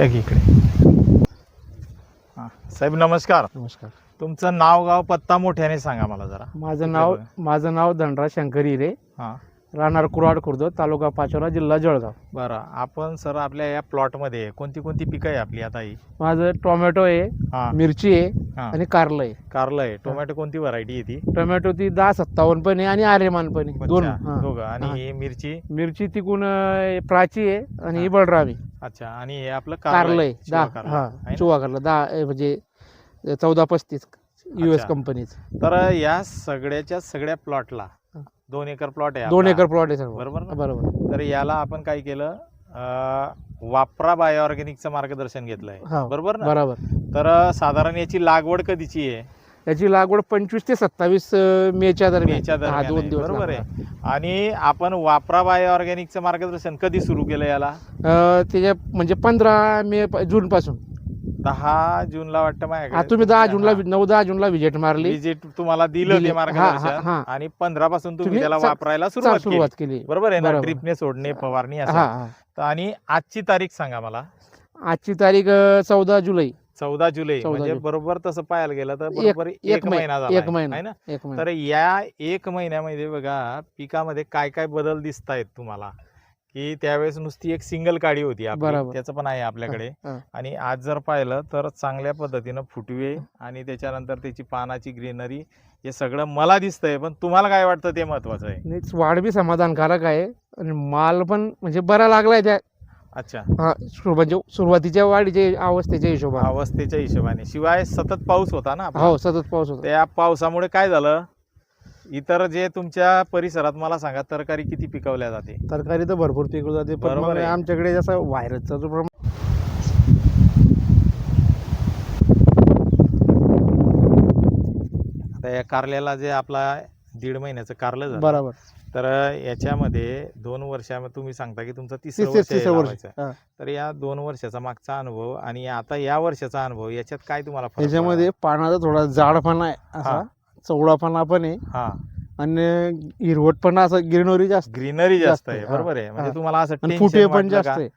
या की इकडे. हां साहेब नमस्कार. नमस्कार. तुमचं नाव गाव पत्ता मोठ्याने सांगा मला जरा. माझं नाव माझं नाव धनराज शंकर हिरे हां. राहणार कुराड खुर्द तालुका पाचोरा जिल्हा जळगाव. बरं आपण सर आपल्या या प्लॉटमध्ये कोणती कोणती पिकं आहे आपली आता ही? माझं टोमॅटो आहे हां. मिरची आहे हां. आणि कारलं आहे. कारलं आहे. टोमॅटो कोणती व्हरायटी आहे ती? टोमॅटो ती दहा सत्तावन्न पण आहे आणि आर्यमान पण आहे. दोन. अच्छा, हां. दोघं. आणि हां. ही मिरची? मिरची तिकून अं, प्राची आहे आणि ही. हां. बलरामी. अच्छा आणि हे आपलं कारलं आहे दहा. आहे हा? चुवा कारलं. दहा अं, म्हणजे चौदा पस्तीस युएस अच्छा. कंपनीच तर या सगळ्याच्या सगळ्या प्लॉटला. दोन एकर प्लॉट आहे दोन. एकर प्लॉट आहे बरोबर ना? बरोबर. तर याला आपण काय केलं अं, वापरा बायोऑर्गॅनिकचं मार्गदर्शन घेतलंय. हा बरोबर ना? बरोबर. तर साधारण याची लागवड कधीची आहे? याची लागवड पंचवीस ते सत्तावीस अं, मेच्या दरम्यान. मेच्या हा, दरम्यान दोन आहे. दिवस बरोबर लागणार. आहे. आणि आपण वापरा बायोऑर्गॅनिकचं मार्गदर्शन कधी सुरू केलं याला? अं, त्याच्या म्हणजे पंधरा मे जून पासून दहा जूनला वाटतं हा माझ्याकडे तुम्ही दहा जूनला नऊ दहा जूनला व्हिजिट मारली. विजिट तुम्हाला दिलं दिली. ते हा, हा, मार्गदर्शन. हा. आणि पंधरा पासून तुम्ही तुम्ही त्याला चा- वापरायला चा- सुरुवात केली सुरुवात केली. बरोबर आहे ना? बरोबर. ड्रिपने सोडणे फवारणी हा असं. हा तर आणि आजची तारीख सांगा मला. आजची तारीख चौदा जुलै. चौदा जुलै. 14 म्हणजे जुलै. बरोबर तसं पाहायला गेलं तर एक- बरोबर एक महिना झाला एक महिना. आहे ना? एक महिना. तर या एक महिन्यामध्ये बघा पिकामध्ये काय काय बदल दिसत आहेत तुम्हाला? की त्यावेळेस नुसती एक सिंगल काडी होती आपली. त्याचं पण आहे आपल्याकडे. आणि आज जर पाहिलं तर चांगल्या पद्धतीनं फुटवे आणि त्याच्यानंतर त्याची पानाची ग्रीनरी हे सगळं मला दिसतंय. पण तुम्हाला काय वाटतं ते महत्वाचं आहे? वाढ बी समाधानकारक आहे. आणि माल पण म्हणजे बरा लागलाय त्या. अच्छा. हा, म्हणजे सुरुवातीच्या वाढीच्या अवस्थेच्या हिशोबाने. अवस्थेच्या हिशोबाने. शिवाय सतत पाऊस होता ना. हो सतत पाऊस होता. त्या पावसामुळे काय झालं? इतर जे तुमच्या परिसरात मला सांगा तरकारी किती पिकवल्या जाते तरकारी तर भरपूर पिकवली जाते पण बरोबर मग आहे. आमच्याकडे जसं व्हायरसचा जो प्रमाण आता या कारल्याला जे आपला दीड महिन्याचं कारलं झालं बरोबर तर याच्यामध्ये दोन वर्षामध्ये तुम्ही सांगता की तुमचं तिसरं तीस वर्ष आहे तिसरं वर्ष लावायचं. हा. तर या दोन वर्षाचा मागचा अनुभव आणि आता या वर्षाचा अनुभव याच्यात काय तुम्हाला फरक त्याच्यामध्ये पानाचा थोडा जाडपणा आहे असा हा. चौडापणा पण आहे? हा. आणि हिरवटपणा असं गिरनोरी जास्त. ग्रीनरी जास्त आहे. बरोबर आहे. म्हणजे. तुम्हाला असं फुटे पण जास्त? आहे.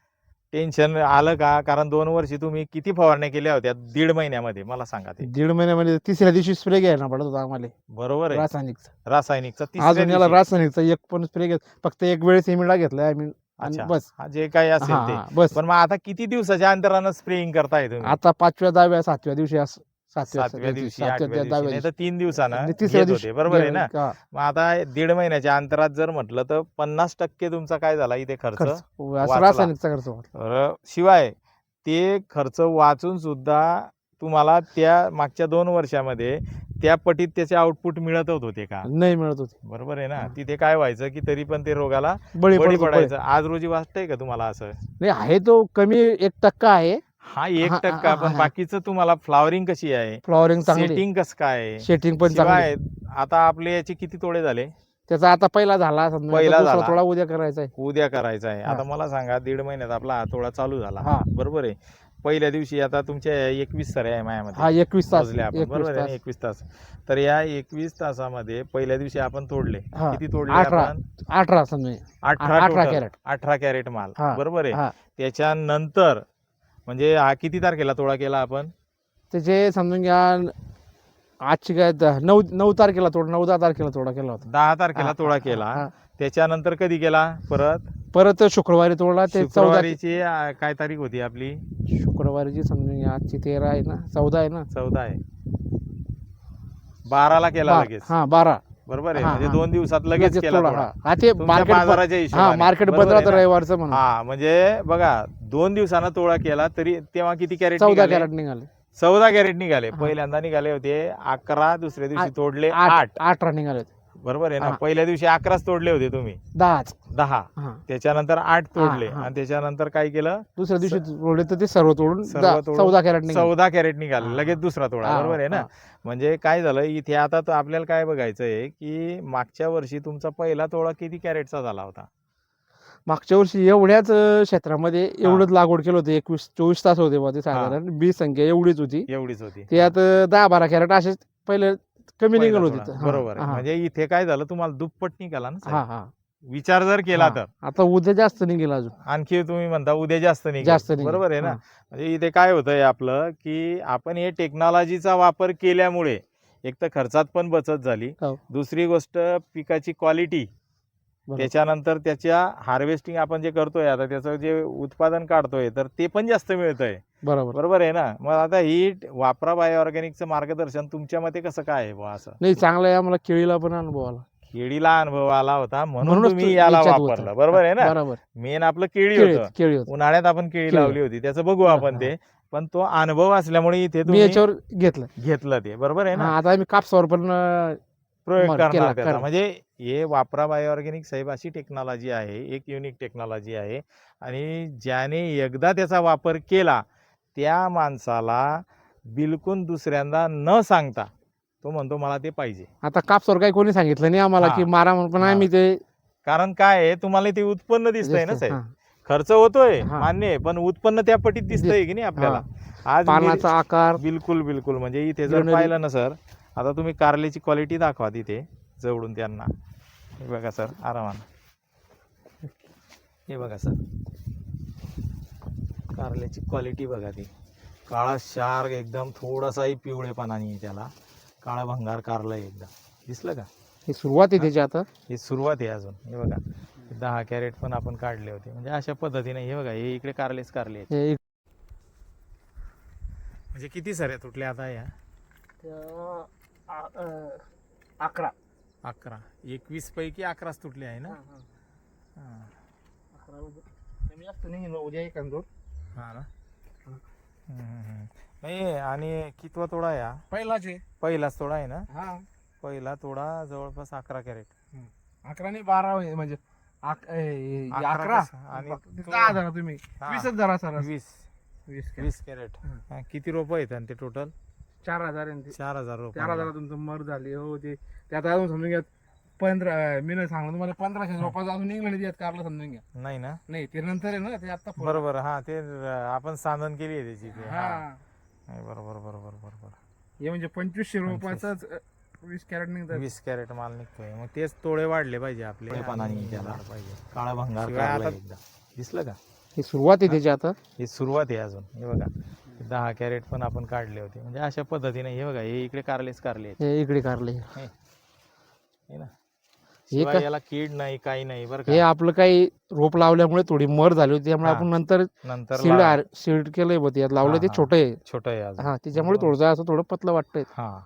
टेन्शन आलं का? कारण दोन वर्षी तुम्ही किती फवारण्या केल्या होत्या? दीड महिन्यामध्ये. मला सांगा ते. दीड महिन्यामध्ये तिसऱ्या दिवशी स्प्रे घ्यायला पडत होता आम्हाला. बरोबर आहे. रासायनिकचा. रासायनिकचा अजून याला. रासायनिकचा एक पण स्प्रे घेत फक्त एक वेळेस घेतलाय आम्ही. बस. हा, जे काही असेल ते. बस. पण मग आता किती दिवसाच्या अंतरानं स्प्रेइंग करताय तुम्ही? आता पाचव्या दहाव्या सातव्या दिवशी असं. सातव्या दिवशी आठव्या दिवशी. नाही तर तीन दिवसानं होते. बरोबर आहे ना? मग आता दीड महिन्याच्या अंतरात जर म्हटलं तर पन्नास टक्के तुमचा काय झाला इथे खर्च. रासायनिकचा खर्च शिवाय ते खर्च वाचून सुद्धा तुम्हाला त्या मागच्या दोन वर्षामध्ये त्या पटीत त्याचे आउटपुट मिळत होते का? नाही मिळत होते. बरोबर आहे ना. तिथे काय व्हायचं की तरी पण ते रोगाला बळी. पडायचं. आज रोजी वाटतंय का तुम्हाला असं? नाही आहे तो कमी एक टक्का आहे. हा एक हा, टक्का हा, पण हा. बाकीचं तुम्हाला फ्लॉवरिंग कशी आहे फ्लॉवरिंग चांगली सेटिंग कसं काय? शेटिंग पण चांगली शिवाय आता आपले याचे किती तोडे झाले त्याचा आता पहिला झाला समजा, पहिला आता दुसरा झाला. थोडा उद्या करायचा आहे उद्या करायचा आहे हा. आता मला सांगा दीड महिन्यात आपला हातोडा चालू झाला हा. बरोबर आहे पहिल्या दिवशी आता तुमच्या एकवीस सरे आहे हा मायामध्ये एकवीस तास मोजले आपण एकवीस बरोबर आहे एकवीस तास तर या एकवीस तासामध्ये पहिल्या दिवशी आपण तोडले हा. किती तोडले अठरा. आपण अठरा समजा अठरा अठरा total. कॅरेट. अठरा कॅरेट माल हा. बरोबर आहे हा त्याच्यानंतर म्हणजे हा किती तारखेला तोडा केला आपण? त्याचे समजून घ्या आजची काय नऊ नऊ तारखेला थोडा नऊ दहा तारखेला थोडा केला होता. दहा तारखेला हा, तोडा हा, केला. हा. त्याच्यानंतर कधी केला परत? परत शुक्रवारी तोडला ते चौदा शुक्रवारीची आ, काय तारीख होती आपली? शुक्रवारीची समजून घ्या आजची तेरा आहे ना चौदा आहे ना. चौदा आहे. बाराला केला बा- लगेच. हा बारा. बरोबर आहे हा, म्हणजे हा. दोन दिवसात लगेच लगेच केला. हा. हा ते तुमच्या मार्केट बाजाराच्या हा हिशोबाने. मार्केट बरोबर बंद आहे राहतं ना? रविवारचं म्हणून हा म्हणजे बघा दोन दिवसानं तोडा केला तरी तेव्हा किती कॅरेट चौदा निघाले? कॅरेट निघाले चौदा कॅरेट निघाले हा. पहिल्यांदा निघाले होते अकरा दुसऱ्या दिवशी आठ- तोडले आठ आठ अठरा निघाले होते बरोबर आहे ना हा. पहिल्या दिवशी अकराच तोडले होते तुम्ही दहाच दहा. हा. त्याच्यानंतर आठ तोडले. हा. आणि त्याच्यानंतर काय केलं? दुसऱ्या दिवशी तोडले तर ते सर्व तोडून सर्व दहा- तोडून चौदा कॅरेट निघाले. चौदा कॅरेट निघाले. हा. लगेच दुसरा तोडा. हा, बरोबर आहे ना? हा. म्हणजे काय झालं इथे आता आपल्याला काय बघायचं आहे की मागच्या वर्षी तुमचा पहिला तोडा किती कॅरेटचा झाला होता? मागच्या वर्षी एवढ्याच अं, क्षेत्रामध्ये एवढंच लागवड केलं होतं. एकवीस चोवीस तास होते ते साधारण. बी संख्या एवढीच होती. एवढीच होती. त्यात अं, दहा बारा कॅरेट असेच पहिले कमी पहिला निघाल तोडा. होती बरोबर आहे. म्हणजे इथे काय झालं तुम्हाला दुप्पट निघाला ना हा साहेब? हा. विचार जर केला. तर. आता उद्या जास्त निघेल अजून. आणखी तुम्ही म्हणता उद्या जास्त नाही जास्त निघेल. बरोबर आहे ना? हा. म्हणजे इथे काय होतंय आपलं की आपण हे टेक्नॉलॉजीचा वापर केल्यामुळे एक तर खर्चात पण बचत झाली. हो. दुसरी गोष्ट पिकाची क्वालिटी बरोबर. त्याच्यानंतर त्याच्या हार्वेस्टिंग आपण जे करतोय आता त्याचं जे उत्पादन काढतोय तर ते पण जास्त मिळतंय. बरोबर. बरोबर आहे ना? मग आता ही वापरा बायो ऑर्गॅनिकचं मार्गदर्शन तुमच्या मते कसं काय आहे बुवा असं? नाही चांगलं आहे आम्हाला केळीला पण अनुभव आला. केळीला अनुभव आला होता म्हणून म्हणूनच तो याला याच्यात होता. वापरलं. बरोबर आहे ना? बरोबर. मेन आपलं केळी केळी होतं. केळी होत. उन्हाळ्यात आपण केळी केळी. लावली होती. त्याचं बघू आपण. ते. पण तो अनुभव असल्यामुळे इथे मी तुम्ही याच्यावर घेतलं. घेतलं ते. बरोबर आहे हा, ना आता आम्ही कापसावर पण अं, प्रयोग करणार त्याचा. करा. म्हणजे हे वापरा बायो ऑर्गॅनिक साहेब अशी टेक्नॉलॉजी आहे एक युनिक टेक्नॉलॉजी आहे. आणि ज्याने एकदा त्याचा वापर केला त्या माणसाला बिलकुल दुसऱ्यांदा न सांगता तो म्हणतो मला ते पाहिजे. आता कापसावर काही कोणी सांगितलं नाही आम्हाला हा. की मारा म्हणून पण हा. आम्ही ते कारण काय आहे तुम्हाला ते उत्पन्न दिसतंय ना साहेब. हा. खर्च होतोय हा. मान्य आहे पण उत्पन्न त्या पटीत दिसतंय की नाही आपल्याला? आज मिर- पानाचा आकार. बिलकुल बिलकुल. म्हणजे इथे जर Greenery. पाहिलं ना सर आता तुम्ही कारल्याची क्वालिटी दाखवा तिथे जवळून त्यांना. हे बघा सर आरामानं. हे बघा सर. कारल्याची क्वालिटी बघा ती. काळा शार्क एकदम थोडासाही पिवळेपणा नाही त्याला. काळा भंगार कारलं आहे एकदम दिसलं का? ही सुरुवात आहे त्याची आता. ही सुरुवात आहे अजून. हे बघा. दहा कॅरेट पण आपण काढले होते. म्हणजे अशा पद्धतीने हे बघा हे इकडे कारलेच कारले आहेत. हे एक- म्हणजे किती साऱ्या तुटल्या आता या? अकरा. अकरा. एकवीस पैकी अकराच तुटले आहे ना? हा. उद्या एक हा ना? हम्म, हम्म, हम्म. नाही आणि कितवा तोडा आहे हा? पहिलाच आहे. पहिलाच तोडा आहे ना? हा. पहिला तोडा जवळपास अकरा कॅरेट. अकरा नाही बारा म्हणजे अक- ए, ए, अकरा अकरा. कसं? आणि आणि तो- दहा धरा तुम्ही. हा. वीसच धरा सर वीस. वीस काय? वीस कॅरेट. हा, किती रोपं आहेत आणि ते टोटल चार हजार आहे ना ते. चार हजार रोप चार हजार तुमचं मर झाली हो ते. त्यात अजून समजून घ्या पंधरा मी नाही सांगलं तुम्हाला पंधराशे रुपयाचं अजून नाही त्यात कारला समजून घ्या. नाही ना? नाही ते नंतर आहे ना ते आता बरोबर हा ते अं, आपण सांधन केली आहे त्याची ते. हा. हा. नाही, बरोबर बरोबर बरोबर. हे म्हणजे पंचवीसशे रुपयाचाच अ, वीस कॅरेट निघतात. वीस कॅरेट माल निघतोय. मग तेच तोडे वाढले पाहिजे आपले. पानाने त्याला पाहिजे. काळा भंगार शिवाय कारला आता- एकदा. दिसलं का? ही सुरुवात आहे त्याची आता. ही सुरुवात आहे अजून. हे बघा. दहा कॅरेट पण आपण काढले होते. म्हणजे अशा पद्धतीने हे बघा हे इकडे कारलेच कारले आहेत. हे इकडे कारले. हे ना. हे शिवाय का- याला कीड नाही काही नाही बरं हे का? आपलं काही रोप लावल्यामुळे थोडी मर झाली होती त्यामुळे हा. आपण नंतर नंतर सीड केलंय बघ यात लावलं हा, ते हा. छोटं आहे. छोटं आहे अजून. हा त्याच्यामुळे बरोबर. थोडं असं थोडं पतलं वाटतंय. हा.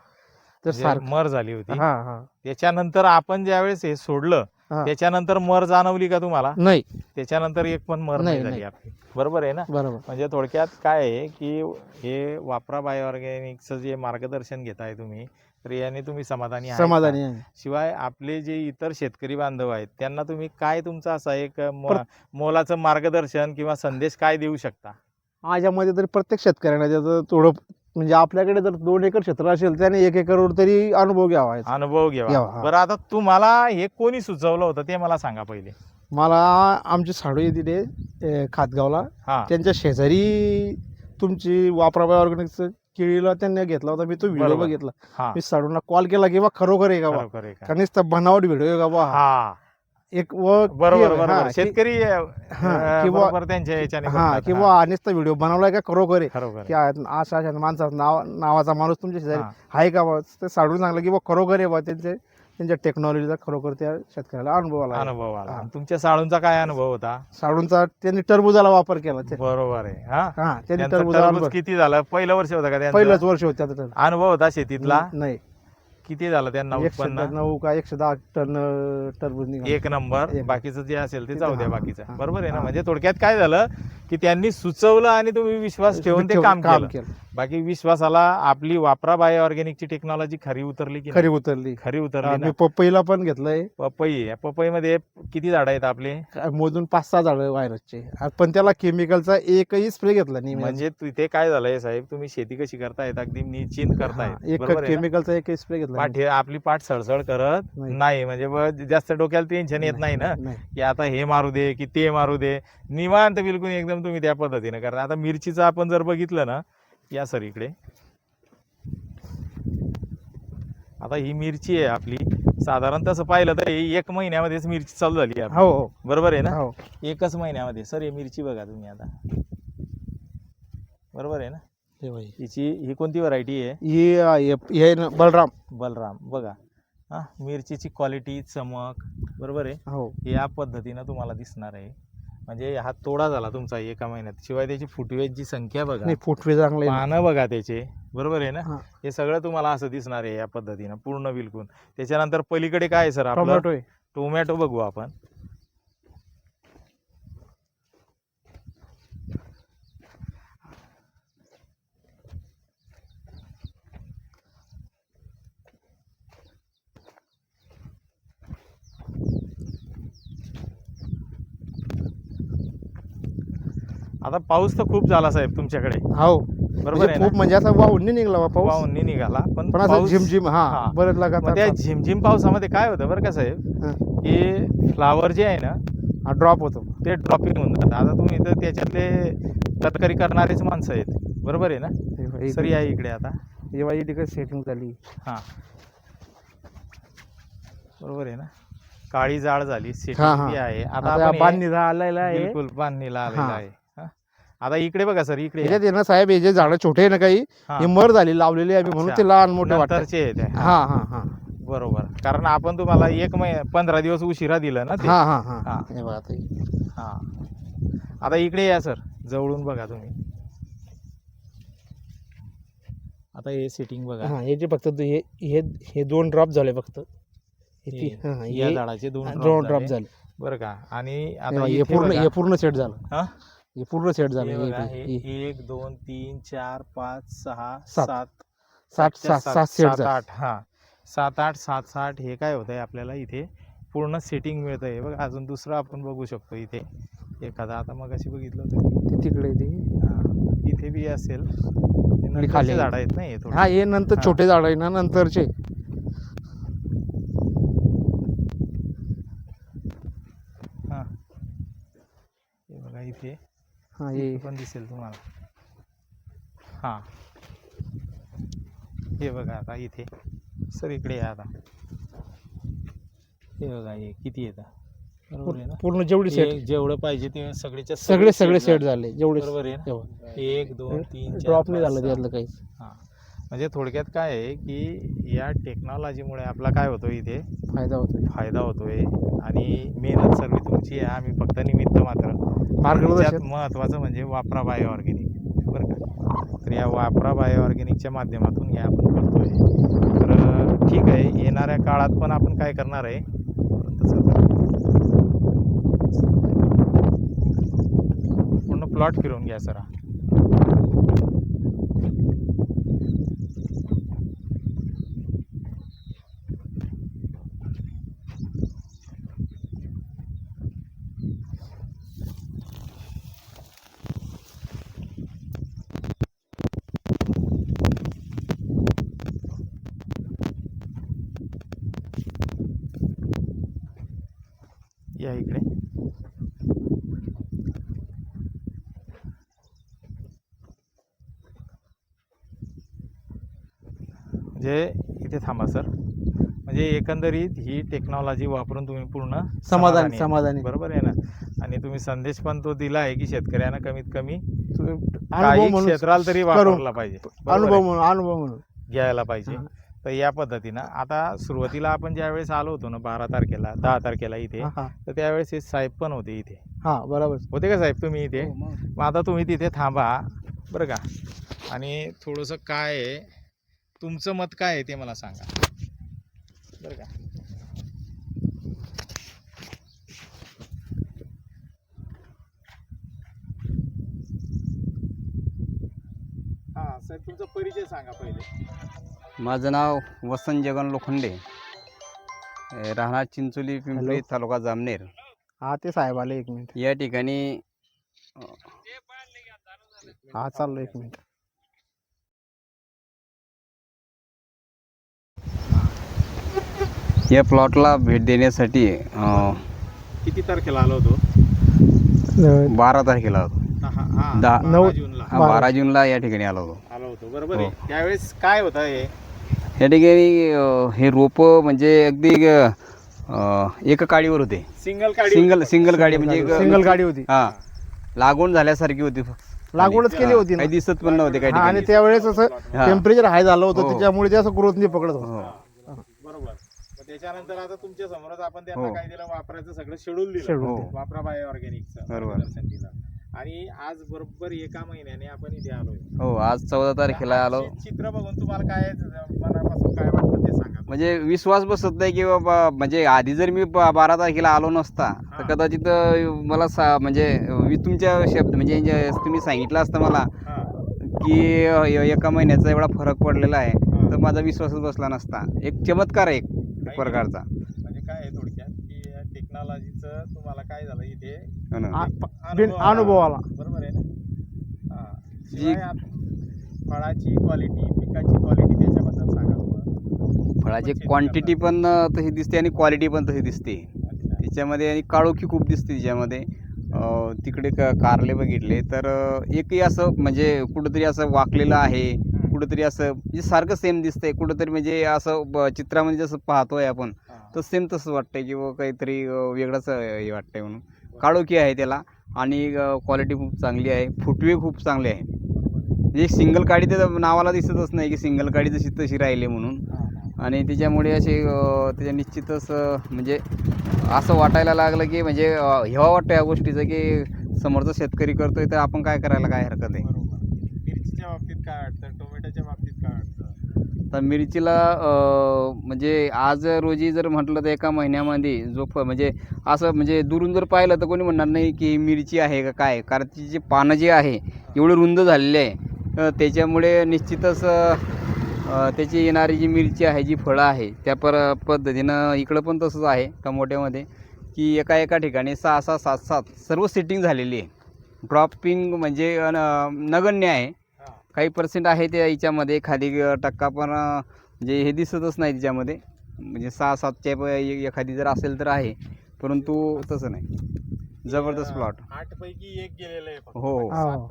तर म्हणजे सारखं. मर झाली होती. हा हा. त्याच्यानंतर आपण ज्यावेळेस हे सोडलं हा. त्याच्यानंतर मर जाणवली का तुम्हाला? नाही. त्याच्यानंतर एक पण मर नाही नाही, झाली नाही. आपली. बरोबर आहे ना? बरोबर. म्हणजे थोडक्यात काय आहे की हे वापरा बायो ऑर्गॅनिकचं जे मार्गदर्शन घेताय तुम्ही तर याने तुम्ही समाधानी? समाधानी आहे शिवाय आपले जे इतर शेतकरी बांधव आहेत त्यांना तुम्ही काय तुमचा असा एक म- मोलाचं मार्गदर्शन किंवा संदेश काय देऊ शकता माझ्यामध्ये तरी प्रत्येक शेतकऱ्यांना त्याचं थोडं म्हणजे आपल्याकडे जर दोन एकर क्षेत्र असेल त्याने एक एकरवर तरी अनुभव घ्यावा. अनुभव घ्यावा घ्यावा, हा. बरं आता तुम्हाला हे कोणी सुचवलं होतं ते मला सांगा पहिले मला आमची साडू तिथे खातगावला हा त्यांच्या शेजारी तुमची वापराबाई ऑर्गॅनिकचं केळीला त्यांनी घेतला होता मी तो व्हिडिओ बरोबर. बघितला हा मी साडूंना कॉल केला की बा खरोखर आहे का बा आहे का? कारण नुसता बनावट व्हिडिओ आहे का बा हा? हा एक व बरोबर हा, बरोबर की- शेतकरी अं, हा, किंवा- बरोबर त्यांच्या याच्याने हा. किंवा नुसता व्हिडिओ बनवलाय का खरोखर आहे खरोखर की. आ- अशा अशा नाव नावाचा माणूस तुमच्या शेजारी हा. आहे का बा ते साडून सांगलं की बा खरोखर आहे बा त्यांचे त्यांच्या टेक्नॉलॉजीचा खरोखर त्या शेतकऱ्याला अनुभव आला. अनुभव आला. हा. तुमच्या साळूंचा काय अनुभव होता? साडूंचा त्यांनी टरबुजाला वापर केला. ते- बरोबर आहे. हा? हा त्यांनी त्यांचं टरबुजाला टरबूज किती झालं? पहिलं वर्ष होतं का त्यांचं? पहिलंच वर्ष होतं त्याचं टरबूज. अनुभव होता शेतीतला? नाही. किती झालं त्यांना एकशे उत्पन्न? नऊ का एकशे दहा टन अं, टरबूज निघालं. एक नंबर. एक. बाकीचं जे असेल ते ते जाऊ द्या हा, बाकीचं. हा, बरोबर आहे ना? हा. म्हणजे थोडक्यात काय झालं? की त्यांनी सुचवलं आणि तुम्ही विश्वास ठेवून ते काम केलं. बाकी विश्वासाला आपली वापरा बाय ऑर्गॅनिकची टेक्नॉलॉजी खरी उतरली की खरी? उतरली. खरी उतरली पपईला पण घेतलंय. पपई आहे. पपईमध्ये किती झाड आहेत आपले? मोजून पाच सहा झाडं व्हायरसचे. पण त्याला केमिकलचा एकही स्प्रे घेतला नाही. म्हणजे तिथे काय झालंय साहेब तुम्ही शेती कशी करतायत अगदी निश्चिंत करतायत एक? केमिकलचा एकही स्प्रे घेतला. पाठ आपली पाठ सळसळ करत नाही. म्हणजे जास्त डोक्याला टेन्शन येत नाही ना? की आता हे मारू दे की ते मारू दे. निवांत बिलकुल एकदम तुम्ही त्या पद्धतीने करा. आता मिरचीचं आपण जर बघितलं ना या सर इकडे. आता ही मिरची आहे आपली. साधारण तसं पाहिलं तर एक महिन्यामध्येच मिरची चालू झाली. हो हो. बरोबर आहे ना? हो. एकच महिन्यामध्ये. सर ही मिरची बघा तुम्ही आता. बरोबर आहे ना? हे. हिची ही कोणती व्हरायटी आहे? ही बलराम. बलराम. बघा. हा मिरचीची क्वालिटी चमक. बरोबर आहे? हो. या पद्धतीनं तुम्हाला दिसणार आहे. म्हणजे हा तोडा झाला तुमचा एका महिन्यात. शिवाय त्याची फुटवेची संख्या बघा. नाही फुटवे चांगले. पानं बघा त्याचे. बरोबर आहे ना? हा. हे सगळं तुम्हाला असं दिसणार आहे या पद्धतीनं पूर्ण बिलकुल. त्याच्यानंतर पलीकडे काय आहे सर? आपलं टोमॅटो आहे. टोमॅटो बघू आपण. आता पाऊस तर खूप झाला साहेब तुमच्याकडे. हो. बरोबर म्हणजे आहे ना? खूप म्हणजे असं वाहून निघला बा पाऊस. पाऊस निघाला पण पण असं पाऊस- झिमझिम हा हा. बरंच मग त्या झिमझिम पावसामध्ये काय होतं बरं का साहेब. की फ्लावर जे आहे ना ड्रॉप होतो. ते ड्रॉपिंग होऊन जातं. आता तुम्ही तर त्याच्यातले तरकारी करणारेच माणसं आहेत. बरोबर आहे ना? हे बाई, सर या इकडे आता. हे बाई इथे सेटिंग झाली. हा. बरोबर आहे ना? काळी जाळ झाली हा, सेटिंग हा. आहे. आता आता आपण हे बांधणीला आलेला आहे. बिलकुल बांधणीला आलेला हा. आहे. आता इकडे बघा सर इकडे या. त्याच्यात आहे ना साहेब हे जे झाडं छोटे आहे ना काही हा. हे मर झाली लावलेली आहे आम्ही म्हणून अच्छा. ते लहान मोठे वाटतात नंतरचे हे. हा हा हा बरोबर कारण आपण तुम्हाला एक महिना पंधरा दिवस उशिरा दिलं ना ते हा हा हा हा. हे बघा आता हे. हा आता इकडे या सर जवळून बघा तुम्ही आता हे सेटिंग बघा हा हे जे फक्त दो- हे हे हे दोन ड्रॉप झाले फक्त हे ती- हे- हा, या हे झाडाचे दोन दोन drop ड्रॉप झाले. झाले बरं का आणि हे आता बघा, हे इथे पूर्ण बघा. हे पूर्ण सेट झालं हा? हे पूर्ण सेट झालं हे बघा, हे- हे. एक दोन तीन चार पाच सहा सात. सात. सात सात सात सेट सात झाले. आठ हा. सात आठ सात साठ हे काय होत आहे आपल्याला इथे? पूर्ण सेटिंग मिळत आहे बघा अजून दुसरं आपण बघू शकतो इथे. एखादा आता मग अशी बघितलं होतं ते तिकडे ते. हा, इथे बी असेल. हे नंतरचे खाली. झाड आहेत ना हे थोडे. हा हे नंतर हा. छोटे झाड आहे ना नंतरचे हा हे बघा इथे हा हे पण दिसेल तुम्हाला. हा. हे बघा आता इथे. सर इकडे या आता. हे बघा हे किती येतं? पूर्ण जेवढी सेट जेवढं पाहिजे ते सगळेच्या सगळे सगळे सेट झाले. जेवढे बरोबर आहे ना? एक दोन तीन चार, ड्रॉप नाही झालं. त्यातलं काही हा. म्हणजे थोडक्यात काय आहे की या टेक्नॉलॉजीमुळे आपला काय होतो इथे? फायदा होतो फायदा होतोय. आणि मेहनत सर्व तुमची आहे. आम्ही फक्त निमित्त मात्र मार्गदर्शन महत्त्वाचं म्हणजे वापरा बायो ऑर्गॅनिक बरं का? तर या वापरा बायो ऑर्गॅनिकच्या माध्यमातून हे आपण करतोय. तर ठीक आहे येणाऱ्या काळात पण आपण काय करणार आहे? तसं पूर्ण प्लॉट फिरवून घ्या सर या इकडे म्हणजे इथे थांबा सर म्हणजे एकंदरीत ही टेक्नॉलॉजी वापरून तुम्ही पूर्ण समाधानी आहे. समाधानी बरोबर आहे ना आणि तुम्ही संदेश पण तो दिला आहे की शेतकऱ्यांना कमीत कमी काही क्षेत्राला तरी. वापरला पाहिजे अनुभव आहे? म्हणून अनुभव म्हणून घ्यायला पाहिजे. तर या पद्धतीनं आता सुरुवातीला आपण ज्या वेळेस आलो होतो ना बारा तारखेला दहा तारखेला इथे हा. तर त्यावेळेस हे साहेब पण होते इथे. हा बरोबर. होते का साहेब तुम्ही इथे? हो, मग आता तुम्ही तिथे थांबा बरं का. आणि थोडंसं काय आहे तुमचं मत काय आहे ते मला सांगा. बरं का. हां साहेब तुमचा परिचय सांगा पहिले. माझं नाव वसंत जगन लोखंडे. अ, राहणार चिंचोली पिंपरी. तालुका जामनेर. हा ते साहेब आले एक मिनिट. या ठिकाणी हा चाललो एक मिनिट. या प्लॉटला भेट देण्यासाठी अ, किती तारखेला आलो होतो? बारा तारखेला होतो. दहा हां दहा- बारा नऊ- जूनला. हा, बारा जूनला या ठिकाणी आलो होतो. आलो होतो. बरोबर हो. आहे त्यावेळेस काय होतं हे? या ठिकाणी अं, हे रोपं म्हणजे अगदी अं, एका काडीवर होते. सिंगल सिंगल सिंगल गाडी म्हणजे एक- सिंगल गाडी होती. हा. लागवण झाल्यासारखी होती लागवडच केली होती ना. काही दिसत पण नव्हते काही हा, आणि ठिकाणी. त्यावेळेस असं हा. टेम्परेचर हाय झालं हो. होतं त्याच्यामुळे ते असं ग्रोथ नाही पकडत होतं. हो. बरोबर. मग त्याच्यानंतर आता तुमच्या समोरच आपण त्यांना हो. काय दिलं वापरायचं सगळं शेड्यूल दिलं. Schedule हो. वापरा बाय ऑर्गॅनिकचं. बरोबर. मार्गदर्शन दिलं. आणि आज बरोबर एका महिन्याने आपण इथे आलोय. हो आज चौदा तारखेला आलो. चित्र बघून तुम्हाला काय मनापासून काय वाटतं ते सांगा. म्हणजे विश्वास बसत नाही की बाबा म्हणजे आधी जर मी बारा तारखेला आलो नसता तर. कदाचित मला सा म्हणजे तुमच्या शब्द म्हणजे तुम्ही सांगितलं असतं मला की एका महिन्याचा एवढा फरक पडलेला आहे. तर माझा विश्वासच बसला नसता. एक चमत्कार आहे एक प्रकारचा म्हणजे काय आहे थोडक्यात की टेक्नॉलॉजीचं तुम्हाला काय झालं इथे? हो ना. आ- प- बिन- अनुभव आला बरोबर आहे ना? हा. जी- फळाची क्वालिटी पिकाची क्वालिटी त्याच्याबद्दल सांगा तुम्हाला. फळाची क्वांटिटी पण अं, तशी दिसते आणि क्वालिटी पण तशी दिसते. अच्छा. त्याच्यामध्ये आणि काळोखी खूप दिसते त्याच्यामध्ये. अं, तिकडे क कारले बघितले तर अं, एकही असं म्हणजे कुठंतरी असं वाकलेलं आहे कुठंतरी असं म्हणजे सारखं सेम दिसतंय. कुठंतरी म्हणजे असं ब- चित्रामध्ये जसं पाहतोय आपण. तर सेम तसं वाटतंय की बुवा काहीतरी वेगळंच हे वाटतंय म्हणून. काळोखी आहे त्याला आणि क्वालिटी खूप चांगली आहे. फुटवे खूप चांगले आहे. म्हणजे सिंगल काडी त्या नावाला दिसतच नाही की सिंगल काडी जशी तशी राहिली म्हणून. आणि त्याच्यामुळे असे त्याच्या निश्चितच म्हणजे असं वाटायला लागलं की म्हणजे हेवा वाटतं या गोष्टीचं की समोरचा शेतकरी करतोय तर आपण काय करायला काय हरकत आहे बरोबर मिरचीच्या बाबतीत काय वाटतं टोमॅटोच्या बाबतीत काय वाटतं तर मिरचीला म्हणजे आज रोजी जर म्हटलं तर एका महिन्यामध्ये जो फ म्हणजे असं म्हणजे दुरून जर पाहिलं तर कोणी म्हणणार नाही की ही मिरची आहे का काय? कारण तिची पानं जी आहे एवढी रुंद झालेली आहे. त्याच्यामुळे निश्चितच त्याची येणारी जी मिरची आहे जी फळं आहे त्या पर पद्धतीनं इकडं पण तसंच आहे टमोट्यामध्ये की एका एका ठिकाणी सहा सहा सात सात सर्व सेटिंग झालेली आहे. ड्रॉपिंग म्हणजे नगण्य आहे. काही पर्सेंट आहे त्या याच्यामध्ये खाली टक्का पण म्हणजे हे दिसतच नाही त्याच्यामध्ये. म्हणजे सहा सातच्या प- ए- एखादी जर असेल तर आहे परंतु तसं नाही. जबरदस्त प्लॉट आठ पैकी एक गेलेलं आहे हो. हो.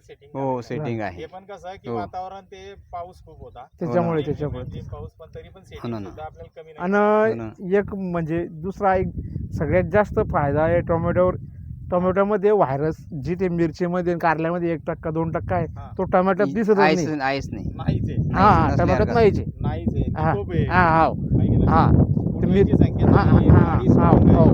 सेटिंग हो सेटिंग हे आहे. पण कसं आहे की हो. वातावरण ते पाऊस खूप होता. त्याच्यामुळे हो त्याच्यामुळे. मे- मे पाऊस पण तरी पण सेटिंग ना, ना. सुद्धा आपल्याला कमी नाही आणि एक म्हणजे दुसरा एक सगळ्यात जास्त फायदा आहे टोमॅटोवर टोमॅटोमध्ये व्हायरस जी ते मिरचीमध्ये आणि कारल्यामध्ये एक टक्का दोन टक्का आहे हा. तो टोमॅटोत आहेच नाही. आहेच नाही. नाहीच आहे. हा टोमॅटोत हरकत. नाहीच आहे. नाहीच आहे. हा. आहे. हा संख्या हा हा हा आहे. हो.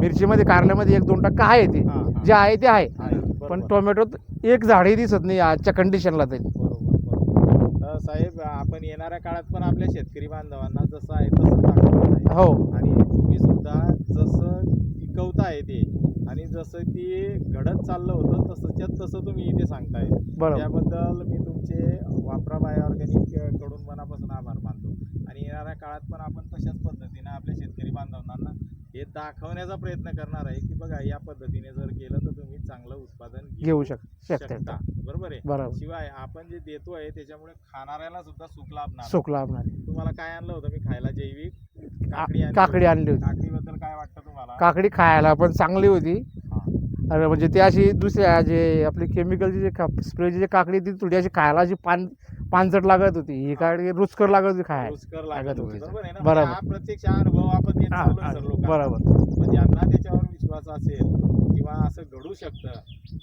मिरचीमध्ये कारल्यामध्ये एक दोन टक्का आहे ते. हा, हा. जे आहे ते आहे. आहे, पण बरोबर. टोमॅटोत एक झाडही दिसत नाही आजच्या कंडिशनला तरी. बरोबर, साहेब आपण येणाऱ्या काळात पण आपल्या शेतकरी बांधवांना जसं आहे तसं दाखवणार आहे. हो. आणि तुम्ही सुद्धा जसं पिकवताय ते आणि जसं ते घडत चाललं होतं तसंच्या तसं तुम्ही इथे सांगताय. त्याबद्दल मी तुमचे वापरा बाय ऑर्गॅनिककडून मनापासून आभार मानतो. आणि येणाऱ्या काळात पण आपण तशाच पद्धतीने आपल्या शेतकरी बांधवांना हे दाखवण्याचा प्रयत्न करणार आहे की बघा या पद्धतीने जर केलं तर तुम्ही चांगलं उत्पादन घेऊ शक शकते. बरोबर आहे? बरोबर. शिवाय आपण जे देतोय त्याच्यामुळे खाणाऱ्याला सुद्धा सुख लाभणार सुख लाभणार तुम्हाला काय आणलं होतं? मी खायला जैविक काकडी आणली होती. काकडीबद्दल काय वाटतं तुम्हाला? काकडी खायला पण चांगली होती. अरे म्हणजे ती अशी दुसऱ्या जे आपली केमिकलची जे स्प्रेची जी काकडी ती थोडी अशी खायला अशी पान पानचट लागत होती. ही काकडी रुचकर लागत होती खायला रुचकर लागत होती. बरोबर. म्हणजे प्रत्यक्ष अनुभव आपण देत चाललोय सर लोकांना. बरोबर. म्हणजे ज्यांना त्याच्यावर विश्वास असेल किंवा असं घडू शकतं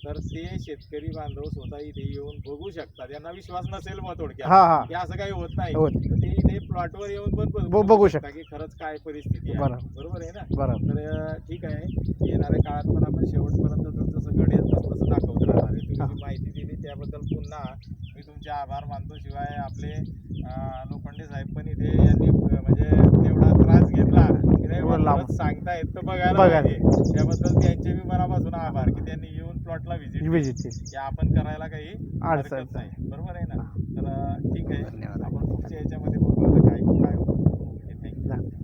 तर ते शेतकरी बांधव स्वतः इथे येऊन बघू शकतात. त्यांना विश्वास नसेल मग थोडक्यात. हा हा. की असं काही होत नाही. होत. तर ते इथे प्लॉटवर येऊन पण बघ- शकता. की खरंच काय परिस्थिती आहे. बरोबर. बरोबर आहे ना? बरोबर. तर अं, ठीक आहे. येणाऱ्या काळात पण आपण शेवटपर्यंत जसं घडेल तसं तसं दाखवत राहणार आहे. तुम्ही हा. माहिती दिली त्याबद्दल पुन्हा मी तुमचे आभार मानतो. शिवाय आपले लोखंडे साहेब पण इथे यांनी म्हणजे तेवढा त्रास घेतला. की नाही एवढं लांब. खरंच सांगतायत तर बघायला त्याबद्दल त्यांचे मी मनापासून आभार की त्यांनी येऊन प्लॉटला व्हिजिट विजिट की आपण करायला काही अडचण नाही. बरोबर आहे ना? हा. तर ठीक आहे. आपण पुढच्या याच्यामध्ये बघू आता काय काय होतं. थँक्यू.